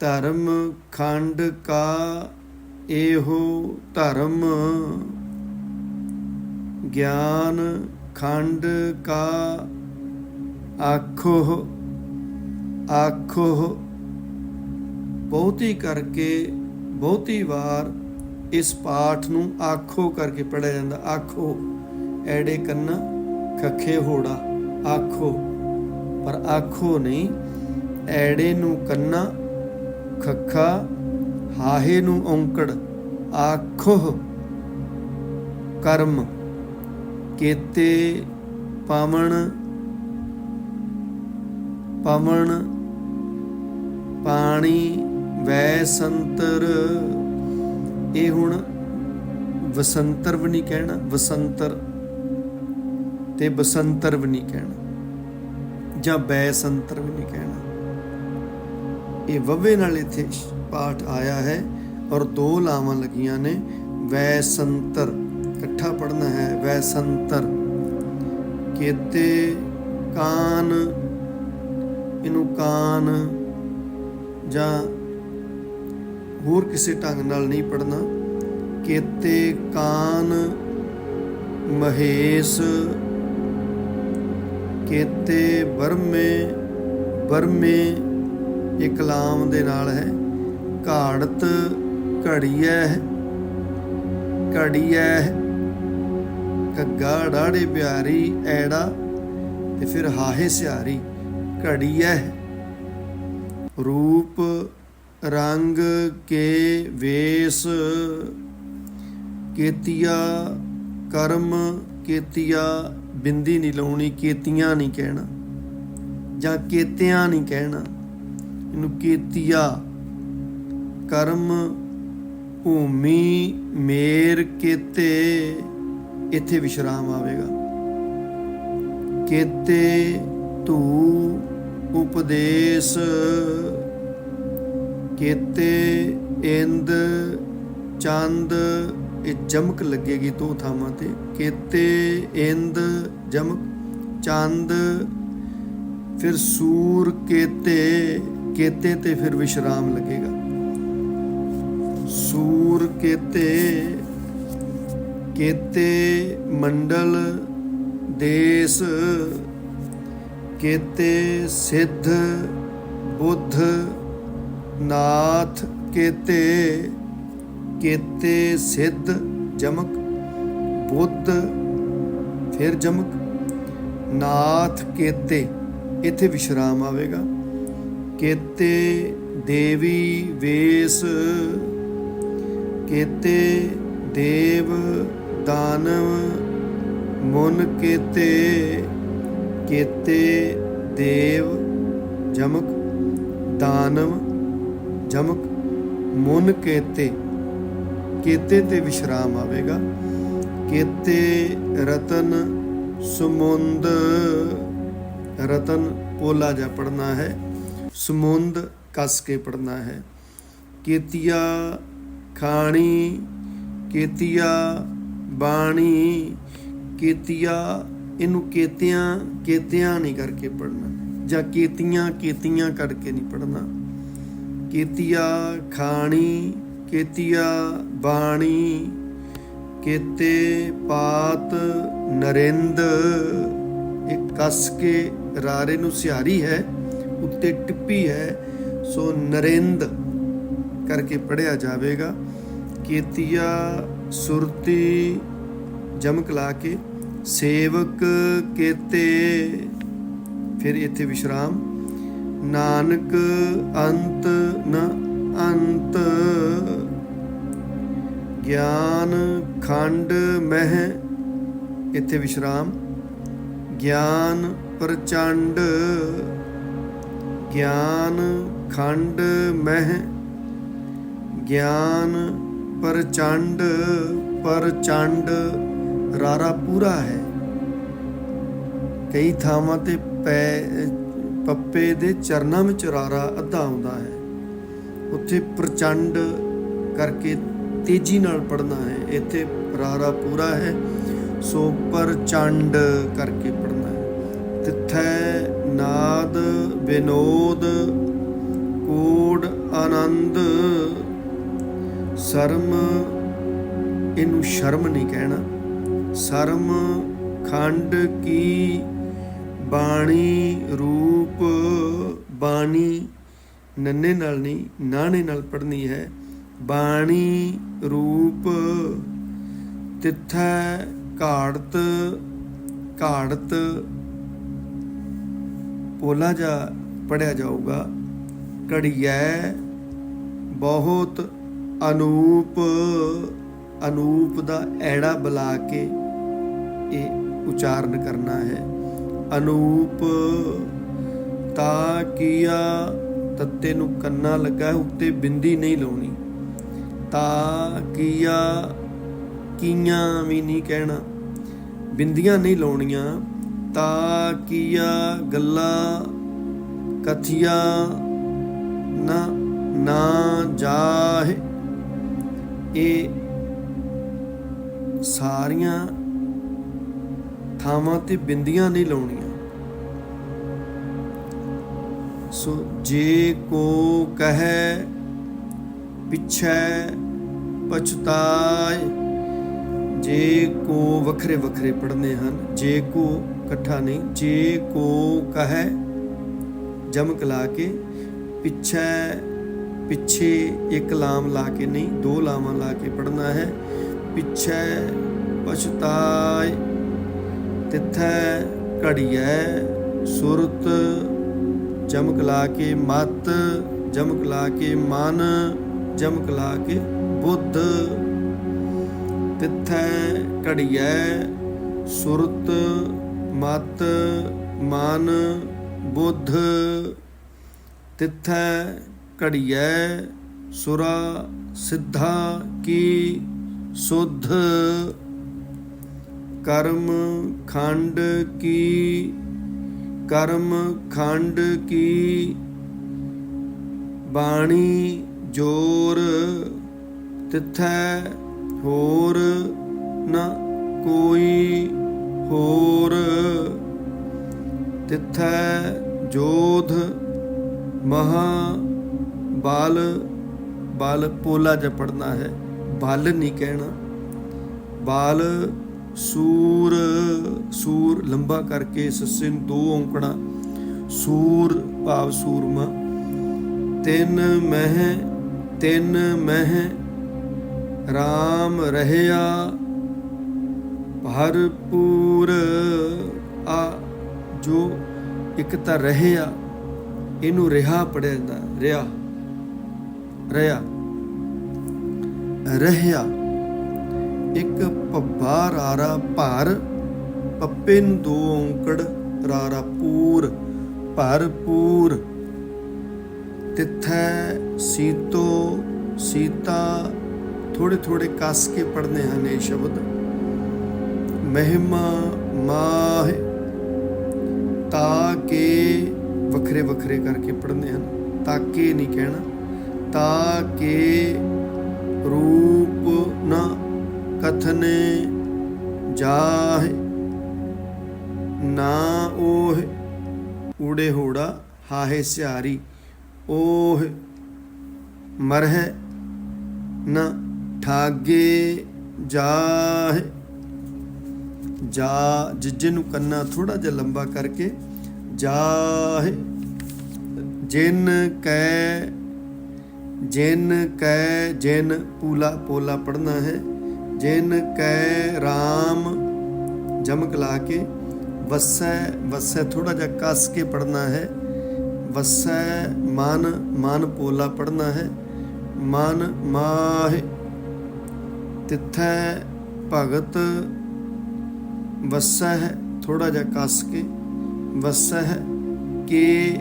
ਧਰਮ ਖੰਡ ਕਾ ਇਹੋ ਧਰਮ। ਗਿਆਨ ਖੰਡ ਕਾ ਆਖੋ ਆਖੋ ਬਹੁਤੀ ਕਰਕੇ ਬਹੁਤੀ ਵਾਰ ਇਸ ਪਾਠ ਨੂੰ ਆਖੋ ਕਰਕੇ ਪੜਿਆ ਜਾਂਦਾ। ਆਖੋ, ਐੜੇ ਕੰਨਾ ਖੱਖੇ ਹੋੜਾ। ਆਖੋ, ਪਰ ਆਖੋ ਨਹੀਂ, ਐੜੇ ਨੂੰ ਕੰਨਾ ਖੱਖਾ ਹਾਹੇ ਨੂੰ ਔਂਕੜ ਆਖੋ ਕਰਮ ਕੇਤੇ ਪਾਵਨ ਪਵਣ ਪਾਣੀ ਵੈ ਸੰਤਰ। ਇਹ ਹੁਣ ਵਸੰਤਰ ਵੀ ਨਹੀਂ ਕਹਿਣਾ, ਵਸੰਤਰ ਤੇ ਬਸੰਤਰ ਵੀ ਨਹੀਂ ਕਹਿਣਾ, ਜਾਂ ਬੈਸੰਤਰ ਵੀ ਨਹੀਂ ਕਹਿਣਾ। ਇਹ ਵਵੇ ਨਾਲ ਇੱਥੇ ਪਾਠ ਆਇਆ ਹੈ ਔਰ ਦੋ ਲਾਵਾਂ ਲੱਗੀਆਂ ਨੇ, ਵੈਸੰਤਰ, ਇਕੱਠਾ ਪੜਨਾ ਹੈ, ਵੈਸੰਤਰ। ਕੇਤੇ ਕਾਨ, ਇਹਨੂੰ ਕਾਨ ਜਾਂ ਹੋਰ ਕਿਸੇ ਢੰਗ ਨਾਲ ਨਹੀਂ ਪੜਨਾ ਕੇਤੇ ਕਾਨ, ਮਹੇਸ਼, ਕੇਤੇ ਬਰਮੇ ਬਰਮੇ ਇਹ ਕਲਾਮ ਦੇ ਨਾਲ ਹੈ। ਘਾੜਤ ਘੜੀਐ ਘੜੀਐ ਕੱਗਾ ਡਾੜੇ ਪਿਆਰੀ ਐੜਾ ਤੇ ਫਿਰ ਹਾਹੇ ਸਿਆਰੀ ਘੜੀਐ। ਰੂਪ ਰੰਗ ਕੇ ਵੇਸ ਕੇਤੀਆ, ਕਰਮ ਕੇਤੀਆ, ਬਿੰਦੀ ਨਹੀਂ ਲਾਉਣੀ, ਕੇਤੀਆਂ ਨਹੀਂ ਕਹਿਣਾ ਜਾਂ ਕੇਤਿਆਂ ਨਹੀਂ ਕਹਿਣਾ। ਇਹਨੂੰ ਕਰਮ ਭੂਮੀ ਮੇਰ ਕੇਤੇ, ਇੱਥੇ ਵਿਸ਼ਰਾਮ ਆਵੇਗਾ। ਕੇਤੇ ਧੂ ਉਪਦੇਸ਼, ਕੇਤੇ ਇੰਦ ਚੰਦ, ਇਹ ਜਮਕ ਲੱਗੇਗੀ ਦੋ ਥਾਵਾਂ ਤੇ। ਕੇਤੇ ਇੰਦ ਜਮਕ ਚੰਦ, ਫਿਰ ਸੂਰ ਕੇਤੇ। ਕੇਤੇ ਤੇ ਫਿਰ ਵਿਸ਼ਰਾਮ ਲੱਗੇਗਾ। ਸੂਰ ਕੇਤੇ ਕੇਤੇ ਮੰਡਲ, ਦੇਸ, ਕੇਤੇ ਸਿੱਧ, ਬੁੱਧ, ਨਾਥ, ਕੇਤੇ ਕੇਤੇ ਸਿੱਧ, ਜਮਕ, ਬੁੱਧ, ਫਿਰ ਜਮਕ, ਨਾਥ, ਕੇਤੇ, ਇੱਥੇ ਵਿਸ਼ਰਾਮ ਆਵੇਗਾ। ਕੇਤੇ ਦੇਵੀ ਵੇਸ, ਕੇਤੇ ਦੇਵ ਦਾਨਵ, ਮਨ ਕੇਤੇ ਕੇਤੇ ਦੇਵ, ਜਮਕ ਦਾਨਵ, ਜਮਕ ਮਨ ਕੇਤੇ। ਕੇਤੇ ਤੇ ਵਿਸ਼ਰਾਮ ਆਵੇਗਾ। ਕੇਤੇ ਰਤਨ ਸਮੁੰਦ, ਰਤਨ ਪੋਲਾ ਜਾ ਪੜਨਾ ਹੈ। ਸਮੁੰਦ ਕੱਸ ਕੇ ਪੜਨਾ ਹੈ। ਕੇਤੀਆ ਖਾਣੀ, ਕੇਤੀਆ ਬਾਣੀ, ਕੇਤੀਆ ਇਹਨੂੰ ਕੇਤਿਆਂ ਕੇਤਿਆਂ ਨਹੀਂ ਕਰਕੇ ਪੜਨਾ ਜਾਂ ਕੇਤੀਆਂ ਕੇਤੀਆਂ ਕਰਕੇ ਨਹੀਂ ਪੜਨਾ ਕੇਤੀਆ ਖਾਣੀ, ਕੇਤੀਆ ਬਾਣੀ, ਕੇਤੇ ਪਾਤ ਨਰਿੰਦ, ਇਹ ਕੱਸ ਕੇ ਰਾਰੇ ਨੂੰ ਸਿਹਾਰੀ ਹੈ। ਉੱਤੇ ਟਿੱਪੀ ਹੈ, ਸੋ ਨਰਿੰਦ ਕਰਕੇ ਪੜਿਆ ਜਾਵੇਗਾ। ਕੇਤੀਆ ਸੁਰਤੀ ਜਮਕ ਲਾ ਕੇ, ਸੇਵਕ ਕੇਤੇ। ਫਿਰ ਇੱਥੇ ਵਿਸ਼ਰਾਮ। ਨਾਨਕ ਅੰਤ ਨ ਅੰਤ। ਗਿਆਨ ਖੰਡ ਮਹਿ। ਇੱਥੇ ਵਿਸ਼ਰਾਮ। ਗਿਆਨ ਪ੍ਰਚੰਡ। ਗਿਆਨ ਖੰਡ ਮਹਿ, ਗਿਆਨ ਪ੍ਰਚੰਡ ਪਰਚੰਡ ਰਾਰਾ ਪੂਰਾ ਹੈ। ਕਈ ਥਾਵਾਂ ਤੇ ਪੈ, ਪੱਪੇ ਦੇ ਚਰਨਾਂ ਵਿੱਚ ਰਾਰਾ ਅੱਧਾ ਆਉਂਦਾ ਹੈ। ਉੱਥੇ ਪ੍ਰਚੰਡ ਕਰਕੇ ਤੇਜ਼ੀ ਨਾਲ ਪੜਨਾ ਹੈ। ਇੱਥੇ ਰਾਰਾ ਪੂਰਾ ਹੈ, ਸੋ ਪ੍ਰਚੰਡ ਕਰਕੇ ਪੜਨਾ ਹੈ। ਤਿੱਥੈ ਨਾਦ ਵਿਨੋਦ ਕੋਡ ਆਨੰਦ। ਸ਼ਰਮ, ਇਹਨੂੰ ਸ਼ਰਮ ਨਹੀਂ ਕਹਿਣਾ। ਸ਼ਰਮ ਖੰਡ ਕੀ ਬਾਣੀ ਰੂਪ ਬਾਣੀ। ਨੰਨੇ ਨਾਲ ਨਹੀਂ, ਨਾਣੇ ਨਾਲ ਪੜਨੀ ਹੈ। ਬਾਣੀ ਰੂਪ ਤਿੱਥੈ ਘਾੜਤ ਘਾੜਤ ਪੋਲਾ ਜਾ ਪੜਿਆ ਜਾਊਗਾ, ਘੜੀਐ ਬਹੁਤ ਅਨੂਪ ਅਨੂਪ ਦਾ ਐੜਾ ਬੁਲਾ ਕੇ ਇਹ ਉਚਾਰਨ ਕਰਨਾ ਹੈ। ਅਨੂਪ, ਤਾ ਕੀਆ ਤੱਤੇ ਨੂੰ ਕੰਨਾ ਲੱਗਾ, ਉੱਤੇ ਬਿੰਦੀ ਨਹੀਂ ਲਾਉਣੀ। ਤਾ ਕੀਆ, ਕੀਆਂ ਵੀ ਨਹੀਂ ਕਹਿਣਾ। ਬਿੰਦੀਆਂ ਨਹੀਂ ਲਾਉਣੀਆਂ ਤਾ ਕੀਆ ਗੱਲਾਂ ਕਥੀਆਂ ਨਾ ਨਾ ਜਾਹੇ। ਇਹ ਸਾਰੀਆਂ ਥਾਵਾਂ ਤੇ ਬਿੰਦੀਆਂ ਨਹੀਂ ਲਾਉਣੀਆਂ। ਸੋ ਜੇ ਕੋ ਕਹੈ, ਪਿਛੈ ਪਛਤਾਏ। ਜੇ ਕੋ ਵੱਖਰੇ ਵੱਖਰੇ ਪੜਨੇ ਹਨ, ਜੇ ਕੋ ਇਕੱਠਾ ਨਹੀਂ, ਜੇ ਕੋ ਕਹੈ ਜਮਕ ਲਾ ਕੇ, ਪਿੱਛੇ ਪਿੱਛੇ ਇੱਕ ਲਾਮ ਲਾ ਕੇ ਨਹੀਂ, ਦੋ ਲਾਵਾਂ ਲਾ ਕੇ ਪੜਨਾ ਹੈ। ਪਿੱਛੇ ਪਛਤਾਏ, ਤਿੱਥੈ ਘੜੀਐ ਸੁਰਤ ਜਮਕ ਲਾ ਕੇ ਮਤ ਜਮਕ ਲਾ ਕੇ ਮਨ ਜਮਕ ਲਾ ਕੇ ਬੁੱਧ। ਤਿੱਥੈ ਘੜੀਐ, ਸੁਰਤ, ਮਤ, ਮਨ, ਬੁੱਧ। ਤਿੱਥੈ ਘੜੀਐ, ਸੁਰਾ, ਸਿੱਧਾ ਕੀ, ਸੁਧ। ਕਰਮ ਖੰਡ ਕੀ, ਕਰਮ ਖੰਡ ਕੀ, ਬਾਣੀ ਜੋਰ। ਤਿਥੈ ਹੋਰ ਨਾ ਕੋਈ ਹੋਰ। ਤਿਥੈ ਜੋਧ ਮਹਾ ਬਾਲ। ਬਾਲ ਪੋਲਾ ਜਪੜਨਾ ਹੈ। ਬਾਲ ਨਹੀਂ ਕਹਿਣਾ। ਬਾਲ ਸੂਰ ਸੂਰ ਲੰਬਾ ਕਰਕੇ ਸੱਸੇ ਨੂੰ ਦੋ ਔਂਕੜਾ। ਸੂਰ ਭਾਵ ਸੂਰਮਾ। ਤਿੰਨ ਮਹਿ ਤਿੰਨ ਮਹਿ RAM ਰਹਿਆ, ਭਰਪੂਰ ਆ, ਜੋ ਇੱਕ ਤਾਂ ਰਹਿਆ, ਇਹਨੂੰ ਰਿਹਾ ਪੜਿਆ ਜਾਂਦਾ, ਰਿਹਾ ਰਿਹਾ। ਰਹਿਆ, ਇੱਕ ਪੱਬਾ ਰਾਰਾ ਭਾਰ ਪੱਪੇ ਨੂੰ ਦੋ ਔਂਕੜ ਰਾਰਾ ਪੂਰ, ਭਰਪੂਰ। ਤਿੱਥੈ ਸੀਤੋ, ਸੀਤਾ ਥੋੜੇ ਥੋੜੇ ਕੱਸ ਕੇ ਪੜਨੇ ਹਨ ਇਹ ਸ਼ਬਦ ਮਹਿਮਾ ਮਾਹ ਤਾਂ ਕੇ ਵੱਖਰੇ ਵੱਖਰੇ ਕਰਕੇ ਪੜਨੇ ਹਨ ਤਾਂ ਕਿ ਨਹੀਂ ਕਹਿਣਾ ਤਾਂ ਕੇ ਰੂਪ ਨਾ ਕਥਨੇ ਜਾਹੇ ਨਾ ਉਹ ਊੜੇ ਹੋੜਾ ਹਾਹੇ ਸਿਆਰੀ ਉਹ ਮਰਹਿ ਨਾ ਠਾਗੇ ਜਾਹੇ। ਜਾ ਜਿੱਜੇ ਨੂੰ ਕੰਨਾ ਥੋੜਾ ਜਿਹਾ ਲੰਬਾ ਕਰਕੇ, ਜਾਹੇ। ਜਿਨ ਕੈ ਜਿਨ ਕੈ, ਜਿਨ ਪੂਲਾ ਪੋਲਾ ਪੜਨਾ ਹੈ। ਜਿਨ ਕੈ RAM ਜਮਕ ਲਾ ਕੇ, ਵਸੈ ਵਸੈ ਥੋੜਾ ਜਿਹਾ ਕੱਸ ਕੇ ਪੜਨਾ ਹੈ। ਵਸੈ ਮਨ ਮਨ ਪੋਲਾ ਪੜਨਾ ਹੈ। ਮਨ ਮਾਹਿ। ਤਿੱਥੈ ਭਗਤ ਵਸੈ ਥੋੜਾ ਜਿਹਾ ਕੱਸ ਕੇ ਵਸੈ ਕਿ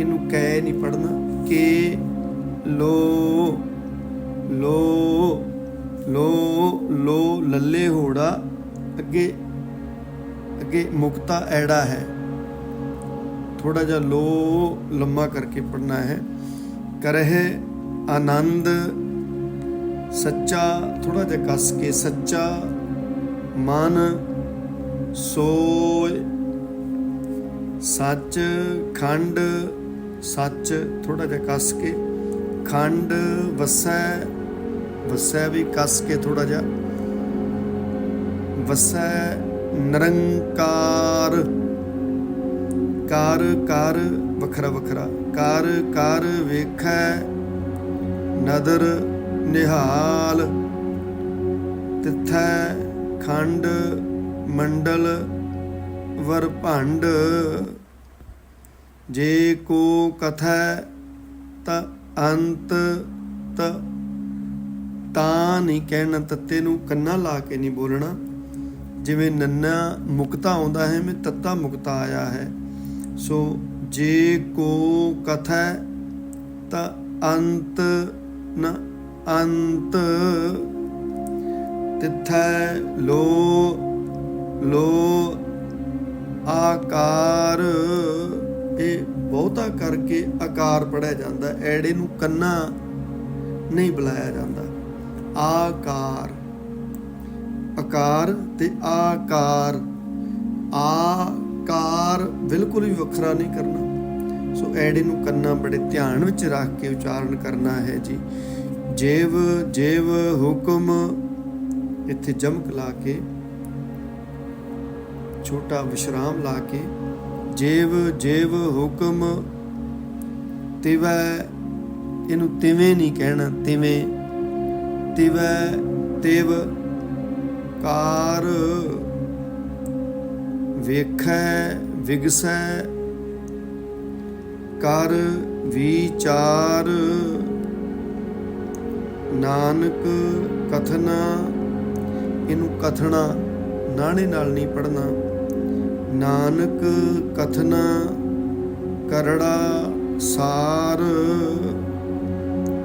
ਇਹਨੂੰ ਕਹਿ ਨਹੀਂ ਪੜਨਾ ਕਿ ਲੋ ਲੋ ਲੋ ਲੋ ਲੱਲੇ ਹੋੜਾ, ਅੱਗੇ ਅੱਗੇ ਮੁਕਤਾ ਐੜਾ ਹੈ। ਥੋੜਾ ਜਿਹਾ ਲੋ ਲੰਮਾ ਕਰਕੇ ਪੜਨਾ ਹੈ। ਕਰਹਿ ਆਨੰਦ ਸੱਚਾ ਥੋੜਾ ਜਿਹਾ ਕੱਸ ਕੇ ਸੱਚਾ ਮਨ ਸੋਇ ਸੱਚ, ਖੰਡ, ਸੱਚ ਥੋੜਾ ਜਿਹਾ ਕੱਸ ਕੇ। ਖੰਡ ਵਸੈ ਵਸੈ ਵੀ ਕੱਸ ਕੇ ਥੋੜਾ ਜਿਹਾ। ਵਸੈ ਨਿਰੰਕਾਰ। ਕਰ ਕਰ ਵੱਖਰਾ ਵੱਖਰਾ। ਕਰ ਕਰ ਵੇਖੈ, ਨਦਰ ਨਿਹਾਲ। ਤਿਥੈ ਖੰਡ ਮੰਡਲ ਵਰ ਭੰਡ। ਜੇ ਕੋ ਕਥੈ ਤ ਅੰਤ ਤ, ਤਾਂ ਨਹੀਂ ਕਹਿਣਾ ਤੱਤੇ ਨੂੰ ਕੰਨਾ ਲਾ ਕੇ ਨਹੀਂ ਬੋਲਣਾ। ਜਿਵੇਂ ਨੰਨਾ ਮੁਕਤਾ ਆਉਂਦਾ ਹੈ, ਮੈਂ ਤੱਤਾ ਮੁਕਤਾ ਆਇਆ ਹੈ। ਸੋ ਜੇ ਕੋ ਕਥੈ ਤ ਅੰਤ ਨ ਅੰਤ ਤਿਥੈ ਲੋ ਲੋ ਆਕਾਰ। ਇਹ ਬਹੁਤਾ ਕਰਕੇ ਆਕਾਰ ਪੜਿਆ ਜਾਂਦਾ, ਐੜੇ ਨੂੰ ਕੰਨਾ ਨਹੀਂ ਬੁਲਾਇਆ ਜਾਂਦਾ। ਆਕਾਰ ਆਕਾਰ ਤੇ ਆਕਾਰ ਆਕਾਰ ਬਿਲਕੁਲ ਵੀ ਵੱਖਰਾ ਨਹੀਂ ਕਰਨਾ। ਸੋ ਐੜੇ ਨੂੰ ਕੰਨਾ ਬੜੇ ਧਿਆਨ ਵਿੱਚ ਰੱਖ ਕੇ ਉਚਾਰਨ ਕਰਨਾ ਹੈ ਜੀ। ਜੇਵ ਜੇਵ ਹੁਕਮ। ਇੱਥੇ ਜਮਕ ਲਾ ਕੇ, ਛੋਟਾ ਵਿਸ਼ਰਾਮ ਲਾ ਕੇ, ਜੇਵ ਜੇਵ ਹੁਕਮ। ਤਿਵੈ ਇਹਨੂੰ ਤਿਵੇਂ ਨਹੀਂ ਕਹਿਣਾ, ਤਿਵੇਂ। ਤਿਵੈ ਤਿਵ ਕਾਰ। ਵੇਖੈ, ਵਿਗਸੈ। ਕਰ ਵਿਚਾਰ। ਨਾਨਕ ਕਥਨਾ ਇਹਨੂੰ ਕਥਣਾ ਨਾਣੇ ਨਾਲ ਨਹੀਂ ਪੜਨਾ ਨਾਨਕ ਕਥਨਾ ਕਰੜਾ ਸਾਰ